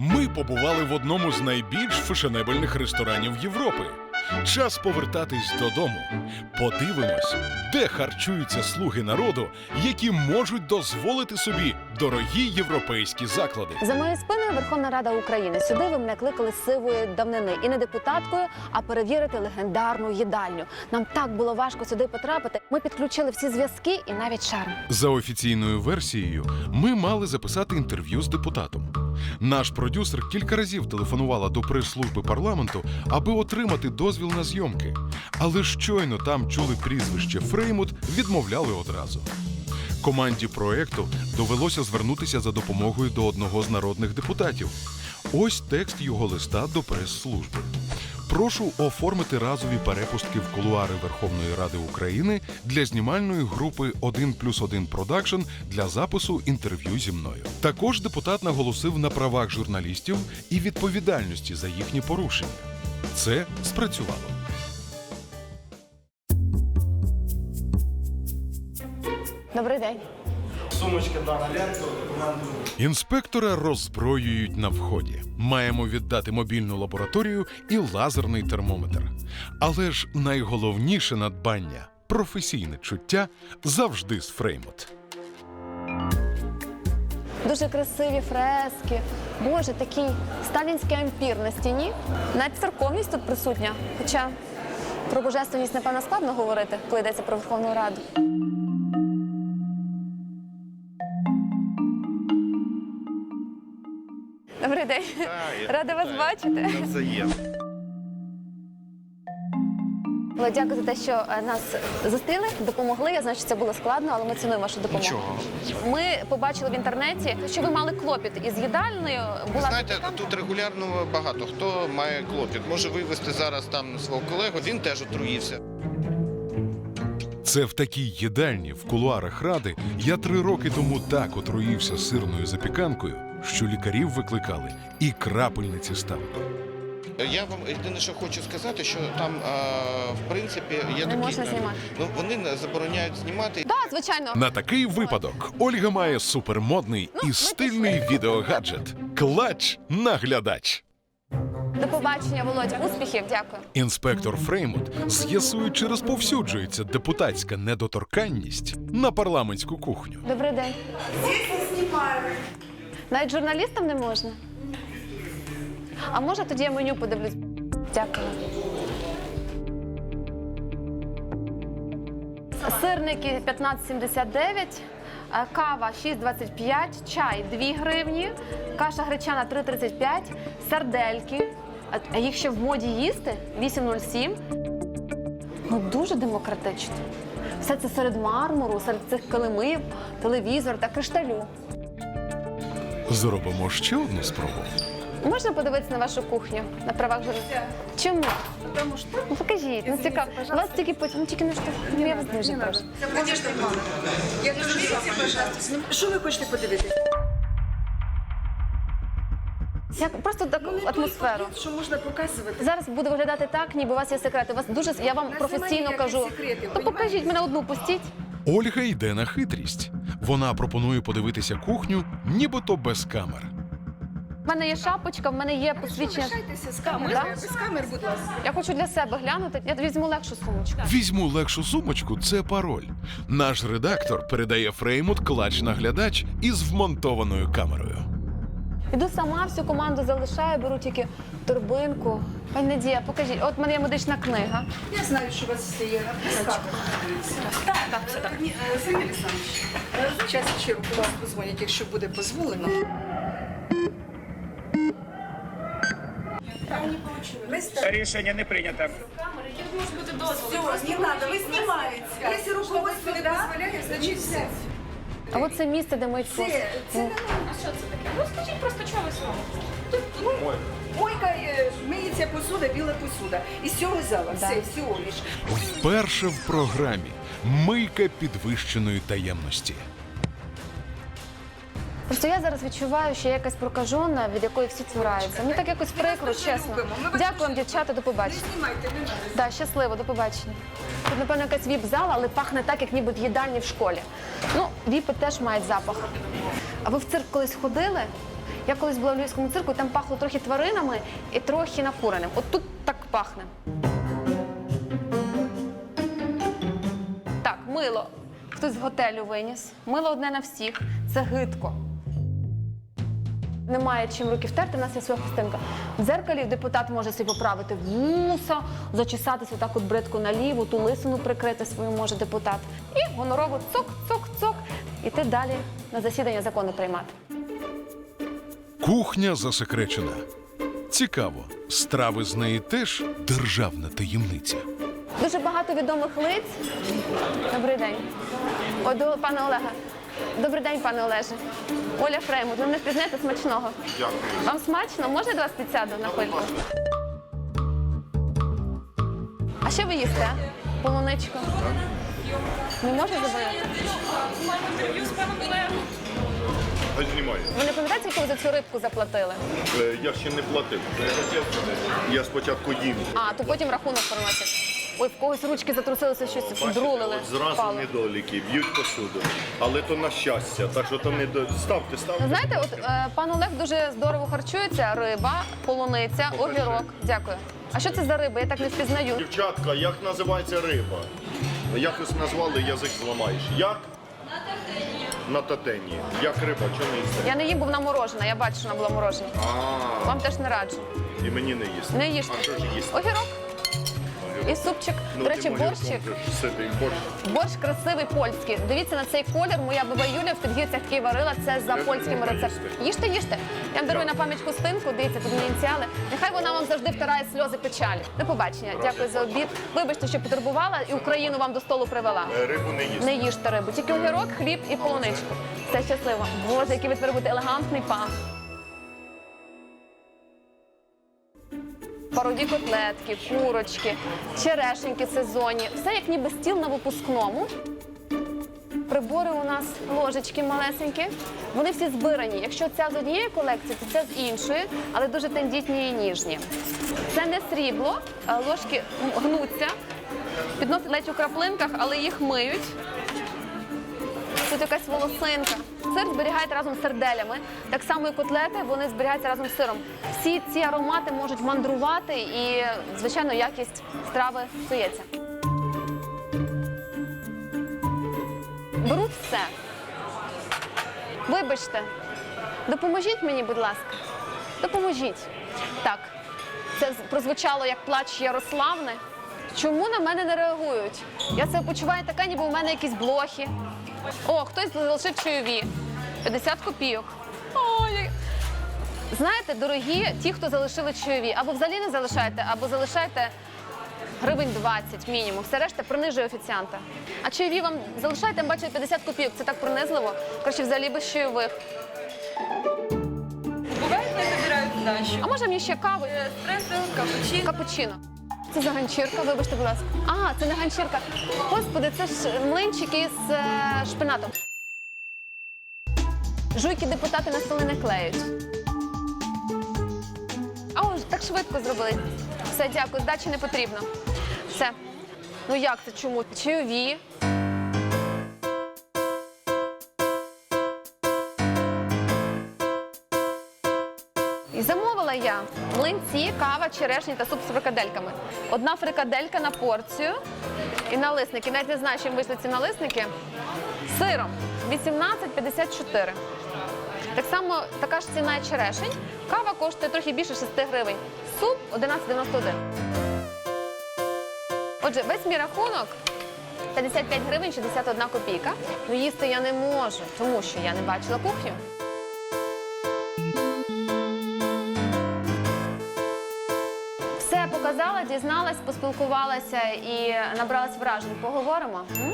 Ми побували в одному з найбільш фешенебельних ресторанів Європи. Час повертатись додому. Подивимось, де харчуються слуги народу, які можуть дозволити собі дорогі європейські заклади. За моєю спиною Верховна Рада України. Сюди ви мене кликали з сивої давнини і не депутаткою, а перевірити легендарну їдальню. Нам так було важко сюди потрапити. Ми підключили всі зв'язки і навіть шарм. За офіційною версією, ми мали записати інтерв'ю з депутатом. Наш продюсер кілька разів телефонувала до прес-служби парламенту, аби отримати дозвіл на зйомки. Але щойно там чули прізвище Фреймут, відмовляли одразу. Команді проекту довелося звернутися за допомогою до одного з народних депутатів. Ось текст його листа до прес-служби. Прошу оформити разові перепустки в кулуари Верховної Ради України для знімальної групи 1 плюс 1 Продакшн для запису інтерв'ю зі мною. Також депутат наголосив на правах журналістів і відповідальності за їхні порушення. Це спрацювало. Сумочка да, на ленту, документи. Інспектора роззброюють на вході. Маємо віддати мобільну лабораторію і лазерний термометр. Але ж найголовніше надбання професійне чуття завжди з Фреймут. Дуже красиві фрески. Боже, такий сталінський ампір на стіні. Навіть церковність тут присутня. Хоча про божественність, напевно, складно говорити, коли йдеться про Верховну Раду. День. Рада вас бачити. Але дякую за те, що е, нас зустріли, допомогли. Я знаю, що це було складно, але ми цінуємо вашу допомогу. Нічого. Ми побачили в інтернеті, що ви мали клопіт із їдальною. Була Знаєте, запіканка. тут регулярно багато хто має клопіт. Може вивезти зараз там свого колегу. Він теж отруївся. Це в такій їдальні в кулуарах ради я три роки тому так отруївся сирною запіканкою, що лікарів викликали і крапельниці ставили. Я вам єдине, що хочу сказати, що там а, в принципі є такі можна знімати. Ну вони не забороняють знімати. Так, звичайно. На такий випадок Ольга має супермодний і стильний відеогаджет. Клач наглядач. До побачення, Володя. Успіхів, дякую. Інспектор Фреймут з'ясує, чи розповсюджується депутатська недоторканність на парламентську кухню. Добрий день. Навіть журналістам не можна. А може тоді я меню подивлюсь? Дякую. Сирники 15,79, е, кава 6,25, чай 2 гривні, каша гречана 3,35, сардельки. А- А їх ще в моді їсти 8,07. Ну дуже демократично. Все це серед мармуру, серед цих килимів, телевізор та кришталю. Зробимо ще одну спробу. Можна подивитися на вашу кухню на правах журналіста? Чому? Тому що ну, покажіть, ну цікаво. Вас тільки потім, ну тільки не що. Ну, я вас дуже прошу. Конечно, мама. Я сама, пожалуйста. Ну, Що ви хочете подивитися? Як просто таку атмосферу. Що можна показувати? Зараз буде виглядати так, ніби у вас є секрети. У вас дуже я вам професійно кажу. секретів, То покажіть мене одну, пустіть. Ольга йде на хитрість. Вона пропонує подивитися кухню, нібито без камер. У мене є шапочка, в мене є посвідчення. Лишайтеся з камери, Да? без камер, будь ласка. Я хочу для себе глянути. Я візьму легшу сумочку. Візьму легшу сумочку, це пароль. Наш редактор передає Фреймут клач наглядач із вмонтованою камерою. Іду сама, всю команду залишаю, беру тільки торбинку. Пані Надія, покажіть. От в мене є медична книга. Я знаю, що у вас є камера. Так, так, все так. Ні, е, Сергій Олександрович, е, час ще вас позвонять, якщо буде дозволено. Рішення не прийнято. Все, не надо, ви знімаєте. Якщо руководство не дозволяє, значить все. А от це місце, де посуд. Це, це не Ну скажіть просто, посуда, біла посуда. Із цього зала, все, всього лиш. Вперше в програмі мийка підвищеної таємності. Просто я зараз відчуваю, що я якась прокажена, від якої всі цураються. Ну так якось прикро, чесно. Дякую вам, дівчата, до Не побачення. знімайте, не надо. Да, щасливо, до побачення. Тут, напевно, якась віп-зала, але пахне так, як ніби в їдальні в школі. Ну, віпи теж мають запах. А ви в цирк колись ходили? Я колись була в Львівському цирку, там пахло трохи тваринами і трохи накуреним. От тут так пахне. Так, мило. Хтось з готелю виніс. Мило одне на всіх. Це гидко. Немає чим руки втерти, у нас є своя хустинка. В дзеркалі депутат може собі поправити вуса, зачесатися так от бритку наліво, ту лисину прикрити свою може депутат. І гонорово цок-цок-цок. Іти далі на засідання закону приймати. Кухня засекречена. Цікаво, страви з неї теж державна таємниця. Дуже багато відомих лиць. Добрий день. О, до пана Олега. Добрий день, пане Олеже. Оля Фреймут, ви мене впізнаєте смачного. Дякую. Вам смачно? Можна я до вас підсяду на хвильку? А що ви їсте? Полуничку? Не можна забирати? А знімаю. Ви не пам'ятаєте, яку ви за цю рибку заплатили? Е, Я ще не платив. Я спочатку їм. А, то потім рахунок приносять. Ой, в когось ручки затрусилися, щось друлили. От зразу впало. недоліки, б'ють посуду. Але то на щастя, так що то не до... ставте, ставте. Знаєте, от е, пан Олег дуже здорово харчується. Риба, полуниця, огірок. Дякую. А що це за риба? Я так не впізнаю. Дівчатка, як називається риба? Якось назвали, язик зламаєш. Як? На татені. Як риба, чому не їсти? Я не їм, бо вона морожена. Я бачу, що вона була морожена. А, Вам теж не раджу. і мені не їсти. Не їжте. А що ж їсти? Огірок і супчик. Ну, До речі, борщик. борщ. Борщ красивий польський. Дивіться на цей колір. Моя баба Юля в Підгірцях такий варила. Це за польським рецептом. Їжте, їжте. Я вам дарую на пам'ять хустинку. Дивіться, тут мої ініціали. Нехай вона вам завжди втирає сльози печалі. До побачення. Дякую за обід. Вибачте, що потурбувала і Україну вам до столу привела. Е, Рибу не їсти. Не їжте рибу, тільки огірок, хліб і полуничку. Все щасливо. Боже, який ви тепер будете елегантний пан. Пароді котлетки, курочки, черешеньки сезонні. Все як ніби стіл на випускному. Прибори у нас ложечки малесенькі. Вони всі збирані. Якщо ця з однієї колекції, то ця з іншої, але дуже тендітні і ніжні. Це не срібло, ложки гнуться, підносять ледь у краплинках, але їх миють. Тут якась волосинка. Сир зберігають разом з серделями. Так само і котлети вони зберігаються разом з сиром. Всі ці аромати можуть мандрувати і, звичайно, якість страви псується. Беруть все. Вибачте, допоможіть мені, будь ласка. Допоможіть. Так, це прозвучало як плач Ярославни. Чому на мене не реагують? Я себе почуваю така, ніби у мене якісь блохи. О, хтось залишив чайові. 50 копійок. Ой. Знаєте, дорогі ті, хто залишили чайові, або взагалі не залишайте, або залишайте гривень 20 мінімум. Все решта принижує офіціанта. А чайові вам залишайте, я бачу 50 копійок. Це так принизливо. Краще взагалі без чайових. Бывает, не забирают сдачу. А може мені ще кави? Эспрессо, капучино. Капучино. Це за ганчірка, вибачте, будь ласка. А, це не ганчірка. Господи, це ж млинчики з е, шпинатом. Жуйки депутати на столи не клеють. А так швидко зробили. Все, дякую, здачі не потрібно. Все. Ну як це чому? Чайові. Я млинці, кава, черешні та суп з фрикадельками. Одна фрикаделька на порцію і налисники. Навіть не знаю, чим вийшли ці налисники. Сиром 18,54. Так само така ж ціна черешень. Кава коштує трохи більше 6 гривень. Суп 11,91. Отже, весь мій рахунок 55 гривень 61 копійка. Ну їсти я не можу, тому що я не бачила кухню. Поспілкувалася і набралась вражень. Поговоримо. м?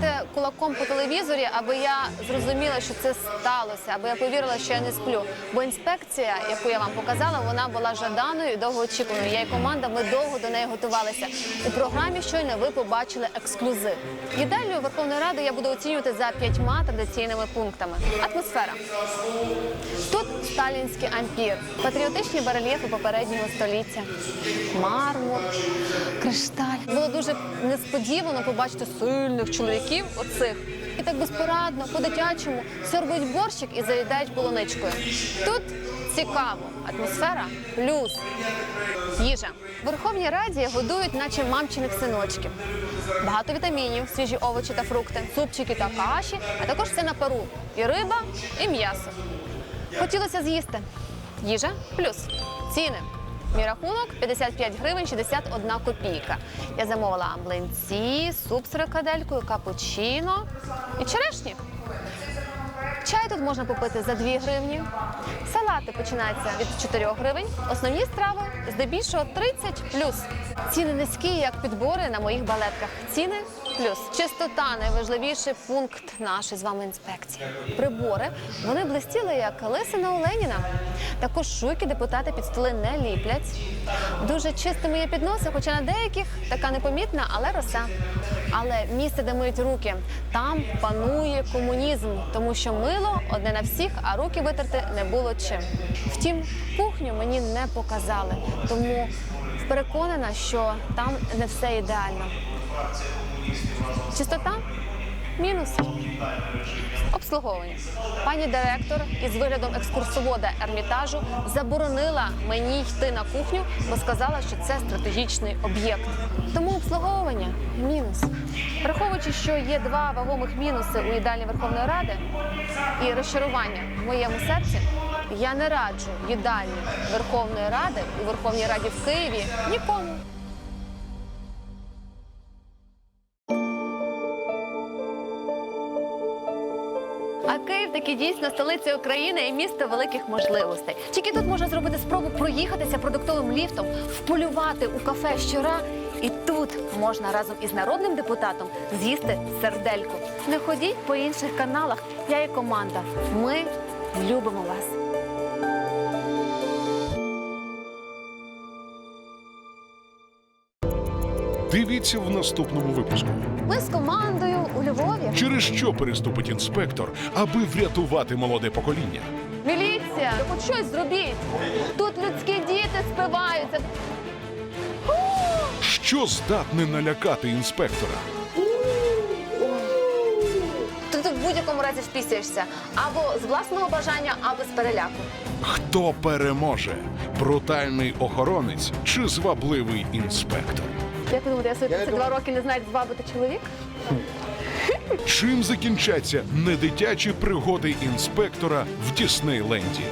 Поступ кулаком по телевізорі, аби я зрозуміла, що це сталося, аби я повірила, що я не сплю. Бо інспекція, яку я вам показала, вона була жаданою і довгоочікуваною. Я і команда, ми довго до неї готувалися. У програмі щойно ви побачили ексклюзив. Їдальню Верховної Ради я буду оцінювати за п'ятьма традиційними пунктами. Атмосфера. Тут сталінський ампір, патріотичні барельєфи попереднього століття, мармур, кришталь. Було дуже несподівано побачити сильних чоловіків оцих. І так безпорадно, по-дитячому сьорбають борщик і заїдають полуничкою. Тут цікаво, атмосфера плюс. Їжа. В Верховній Раді годують, наче мамчиних синочків. Багато вітамінів, свіжі овочі та фрукти, супчики та каші, а також все на пару. І риба, і м'ясо. Хотілося з'їсти. Їжа плюс. Ціни. Мій рахунок 55 гривень 61 копійка. Я замовила млинці, суп з рикаделькою, капучино і черешні. Чай тут можна попити за 2 гривні. Салати починаються від 4 гривень. Основні страви здебільшого 30 плюс. Ціни низькі, як підбори на моїх балетках. Ціни плюс. Чистота найважливіший пункт нашої з вами інспекції. Прибори вони блистіли як лисина у Леніна. Також шуйки депутати під столи не ліплять. Дуже чистими є підноси, хоча на деяких така непомітна, але роса. Але місце, де миють руки, там панує комунізм, тому що мило одне на всіх, а руки витерти не було чим. Втім, кухню мені не показали, тому переконана, що там не все ідеально. Чистота мінус. Обслуговування. Пані директор із виглядом екскурсовода ермітажу заборонила мені йти на кухню, бо сказала, що це стратегічний об'єкт. Тому обслуговування мінус. Враховуючи, що є два вагомих мінуси у їдальні Верховної Ради і розчарування в моєму серці, я не раджу їдальні Верховної Ради у Верховній Раді в Києві нікому. А Київ таки дійсно столиця України і місто великих можливостей. Тільки тут можна зробити спробу проїхатися продуктовим ліфтом, вполювати у кафе щора. І тут можна разом із народним депутатом з'їсти сердельку. Не ходіть по інших каналах. Я і команда. Ми любимо вас. Дивіться в наступному випуску. Ми з командою у Львові. Через що переступить інспектор, аби врятувати молоде покоління? Міліція, хоч щось зробіть. Тут людські діти спиваються. Що здатне налякати інспектора? Ти тут в будь-якому разі впісяєшся або з власного бажання, або з переляку. Хто переможе? Брутальний охоронець чи звабливий інспектор? Як ви думаєте, я свої 32 роки не знаю, як звабити чоловік? Чим закінчаться недитячі пригоди інспектора в Діснейленді?